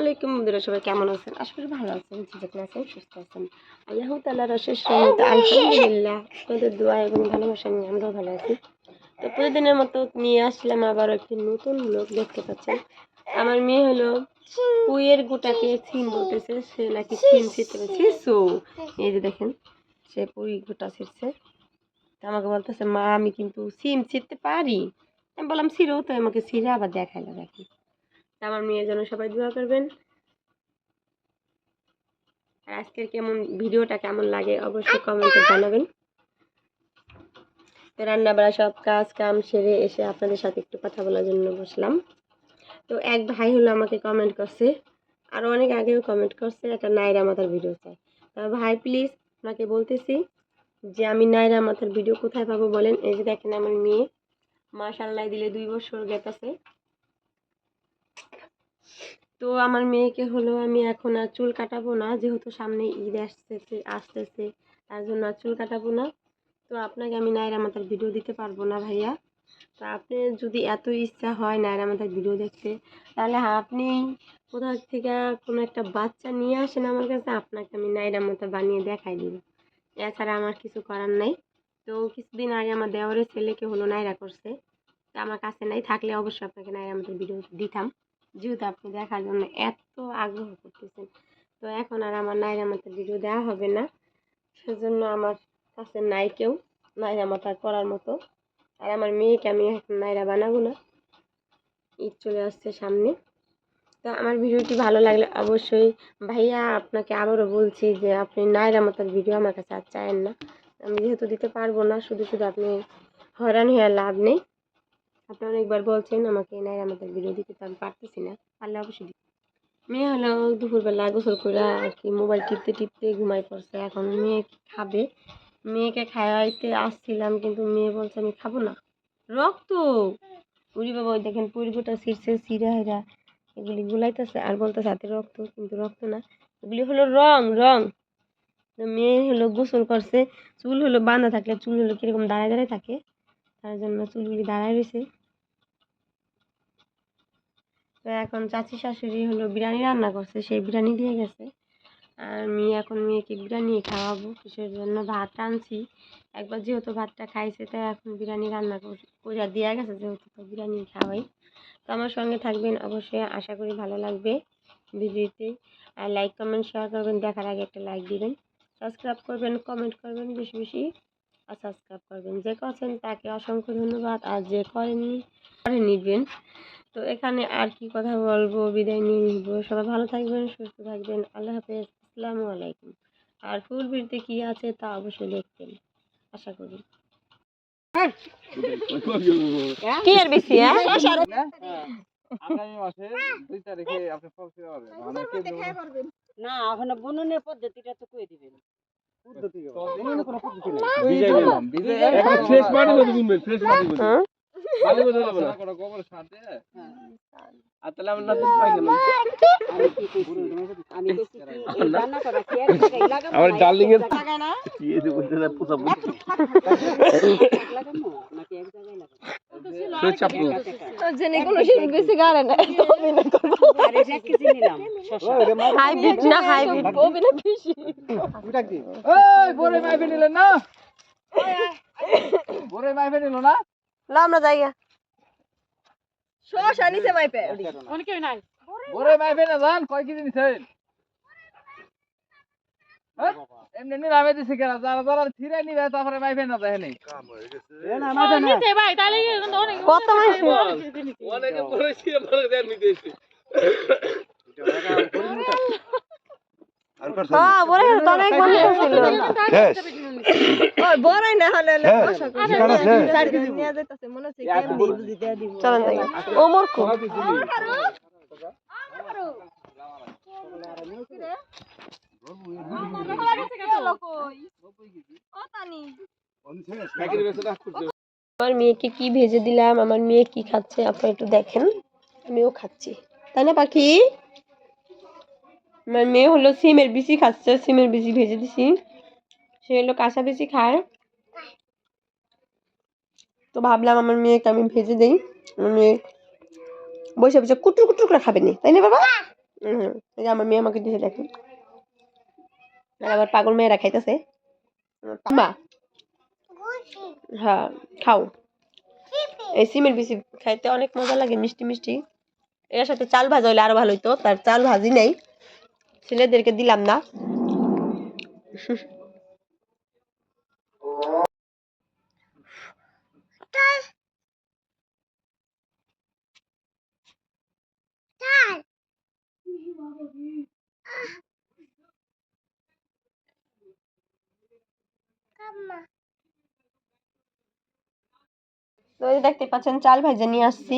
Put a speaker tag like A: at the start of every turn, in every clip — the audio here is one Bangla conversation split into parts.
A: আলাইকুম বন্ধুরা, সবাই কেমন আছেন? করি ভালো আছেন, যেখানে আছেন সুস্থ আছেন। আল্লাহ তাল্লাহ রশেষ রহমতে আলহামদুলিল্লাহ আপনাদের দোয়া এবং ভালোবাসা নিয়ে আমরাও ভালো আছি। তো প্রতিদিনের মতো নিয়ে আসলাম আবার একটি নতুন লোক দেখতে পাচ্ছেন? আমার মেয়ে হলো পুইয়ের গোটাকে ছিন বলতেছে, সে নাকি ছিন ছিটতে পেরেছে। সো, এই যে দেখেন, সে পুই গোটা ছিটছে তো আমাকে বলতেছে, মা, আমি কিন্তু সিম ছিটতে পারি। আমি বললাম, ছিঁড়ো তো, আমাকে ছিঁড়ে আবার দেখাইলো দেখি আমার মেয়ের জন্য সবাই দোয়া করবেন। আর আজকের কেমন ভিডিওটা কেমন লাগে অবশ্যই কমেন্টে জানাবেন। তো রান্না বাড়া সব কাজ কাম সেরে এসে আপনাদের সাথে একটু কথা বলার জন্য বসলাম। তো এক ভাই হলো আমাকে কমেন্ট করছে আরও অনেক আগেও কমেন্ট করছে, একটা নাইরা মাথার ভিডিও চাই তা ভাই প্লিজ আপনাকে বলতেছি যে আমি নাইরা মাথার ভিডিও কোথায় পাবো বলেন? এই যে দেখেন আমার মেয়ে মাশাল্লাহ দিলে দুই বছর গেতাছে তো আমার মেয়েকে হলো আমি এখন আর চুল কাটাবো না, যেহেতু সামনে ঈদ আসতেছে আসতেছে, তার জন্য আর চুল কাটাবো না। তো আপনাকে আমি নায়রা মাথার ভিডিও দিতে পারব না ভাইয়া। তো আপনি যদি এত ইচ্ছা হয় নায়রা মাথার ভিডিও দেখতে, তাহলে আপনি কোথাও থেকে কোনো একটা বাচ্চা নিয়ে আসেন আমার কাছে, আপনাকে আমি নায়রা মাথা বানিয়ে দেখাই দিব। এছাড়া আমার কিছু করার নাই। তো কিছুদিন আগে আমার দেওয়ারের ছেলেকে হলো নায়রা করছে। তো আমার কাছে নাই, থাকলে অবশ্যই আপনাকে নায়রা মাথার ভিডিও দিতাম। যেহেতু আপনি দেখার জন্য এত আগ্রহ করতেছেন, তো এখন আর আমার নাইরা মাথার ভিডিও দেওয়া হবে না। সেজন্য আমার কাছে নাই কেউ, নাইরা মাথা করার মতো। আর আমার মেয়েকে আমি এখন নাইরা বানাবো না। ঈদ চলে আসছে সামনে। তো আমার ভিডিওটি ভালো লাগলে অবশ্যই ভাইয়া আপনাকে আবারও বলছি যে আপনি নাইরা মাথার ভিডিও আমার কাছে আর চায়েন না। আমি যেহেতু দিতে পারব না, শুধু শুধু আপনি হয়রান হয়ে লাভ নেই। আপনি অনেকবার বলছেন আমাকে নাইরা মাথার ভিডিও দিতে তো আমি পারতেছি না। পারলে অবশ্যই মেয়ে হলো দুপুরবেলা গোসল করে আর কি মোবাইল টিপতে টিপতে ঘুমাই পড়ছে। এখন মেয়ে খাবে? মেয়েকে খাওয়াইতে আসছিলাম কিন্তু মেয়ে বলছে, আমি খাব না। রক্ত! উড়ি বাবা, ওই দেখেন পরিবটা ছিঁড়ছে সিরা হেরা এগুলি গুলাইতেছে আর বলতেছে, হাতে রক্ত, কিন্তু রক্ত না। এগুলি হলো রং রং। মেয়ে হলো গোসল করছে, চুল হলো বাঁধা থাকলে চুল হলো কীরকম দাঁড়ায় দাঁড়ায় থাকে, তার জন্য চুলগুলি দাঁড়ায় রয়েছে তো এখন চাচি শাশুড়ি হলো বিরিয়ানি রান্না করছে, সেই বিরিয়ানি দিয়ে গেছে। আর মেয়ে এখন মেয়েকে বিরিয়ানি খাওয়াবো, কিসের জন্য ভাত রাঁধছি একবার যেহেতু ভাতটা খাইছে, তাই এখন বিরিয়ানি রান্না করে দেওয়া গেছে যেহেতু তো বিরিয়ানি খাওয়াই। তো আমার সঙ্গে থাকবেন অবশ্যই, আশা করি ভালো লাগবে ভিডিওতে আর লাইক কমেন্ট শেয়ার করবেন, দেখার আগে একটা লাইক দিবেন। সাবস্ক্রাইব করবেন কমেন্ট করবেন বেশি বেশি, আর সাবস্ক্রাইব করবেন। যে করছেন তাকে অসংখ্য ধন্যবাদ, আর যে করেননি করে নিবেন। তো এখানে আর কি কথা বলব? বিদায় নিয়ে নিব। সবাই ভালো থাকবেন সুস্থ থাকবেন। আল্লাহ হাফেজ। আসসালামু আলাইকুম। আর ফুল বিড়তে কি আছে তা অবশ্যই দেখবেন। আশা করি। কি আর বেশি হ্যাঁ?
B: যাবেন। মানে?
C: না এখন বুননের পদ্ধতিটা তো কই দিবেন?
B: পদ্ধতি কোনো কোনো পদ্ধতি নেই।
D: মাটি বুনবেন মাটি
A: হ্যাঁ?
D: ভালো কথা হবে না।
B: কোনো গোবর সাথে
D: আর তাহলে আমরা নাতুন পাই গেলাম
C: আমি কি আমি কইছি কি এই রান্না করা কি? এক
D: আমার
C: না,
D: ডার্লিং এর
C: না
D: কি না
C: নাকি এক জায়গায়
A: না হাইব্রিড না হাইব্রিড অভিনয় বেশি
B: ওটা কি? ওই বড় মাইফে নিলেন না? বড় মাইফে নিল না?
A: না আমরা যাই শোষ আনিছে মাইপে
B: বড় মাইফে না জান কয় কেজি হ্যাঁ? এমনি নিলামে দিছে কেন যারা যারা থিরে নিবে তারপরে মাইফে না দেখে নেই
A: কত মাইপে
D: অনেকে বলেছি আমার দেন নিতেছি
A: হ্যাঁ বলে তো অনেক মনে ছিল ওই বড়াই না হলে নিয়ে যাইতাছে মনে হচ্ছে কেমনি চলেন যাই আমার মেয়েকে কি ভেজে দিলাম আমার মেয়ে কি খাচ্ছে আপনারা একটু দেখেন। আমিও খাচ্ছি। তাই না পাখি? আমার মেয়ে হলো সিমের বিচি খাচ্ছে সিমের বিচি ভেজে দিছি। সে হলো কাঁচা বিচি খায়। তো ভাবলাম আমার মেয়েকে আমি ভেজে দিই। আমার মেয়ে বসে বসে কুটুর কুটুর করে খাবে নি, তাই না বাবা? হুম আমার মেয়ে আমাকে দিয়েছে দেখেন। আবার পাগল মেয়েরা খাইতেছে। মা হ্যাঁ খাও। এই সিমের বিচি খাইতে অনেক মজা লাগে, মিষ্টি মিষ্টি। এর সাথে চাল ভাজা হইলে আরও ভালো হইতো, তার চাল ভাজি নেই। ছেলেদেরকে দিলাম না। তো দেখতে পাচ্ছেন, চাল ভাজা নিয়ে আসছি।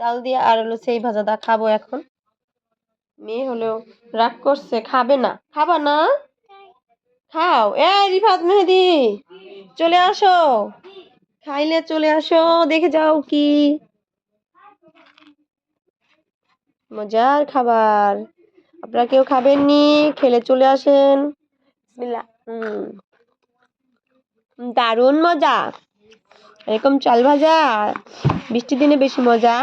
A: চাল দিয়ে আর হলো সেই ভাজাটা খাব এখন। মেয়ে হলো রাগ করছে, খাবে না। খাবা না? খাও। এ রিফাত মেহেদি, চলে আসো। খাইলে চলে আসো, দেখে যাও কি মজার খাবার। আপনারা কেউ খাবেন খাবেননি? খেলে চলে আসেন। হুম। দারুণ মজা। এরকম চাল ভাজা বৃষ্টির দিনে বেশি মজা।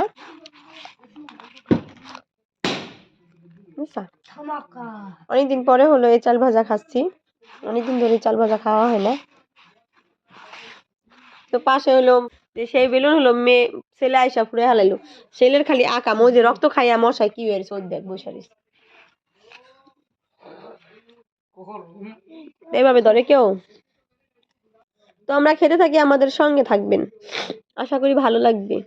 A: বুঝছ? অনেকদিন পরে হলো এই চাল ভাজা খাচ্ছি। অনেকদিন ধরে চাল ভাজা খাওয়া হয় না। তো পাশে হলো সেই বেলুন হলো মেয়ে, ছেলে আইসা ফুড়ে হালাইলো। ছেলের খালি ওই যে রক্ত খাইয়া মশাই কি হয়েছে ওর দেখ বসারিস এভাবে ধরে কেউ? তো আমরা খেতে থাকি, আমাদের সঙ্গে থাকবেন। আশা করি ভালো লাগবে।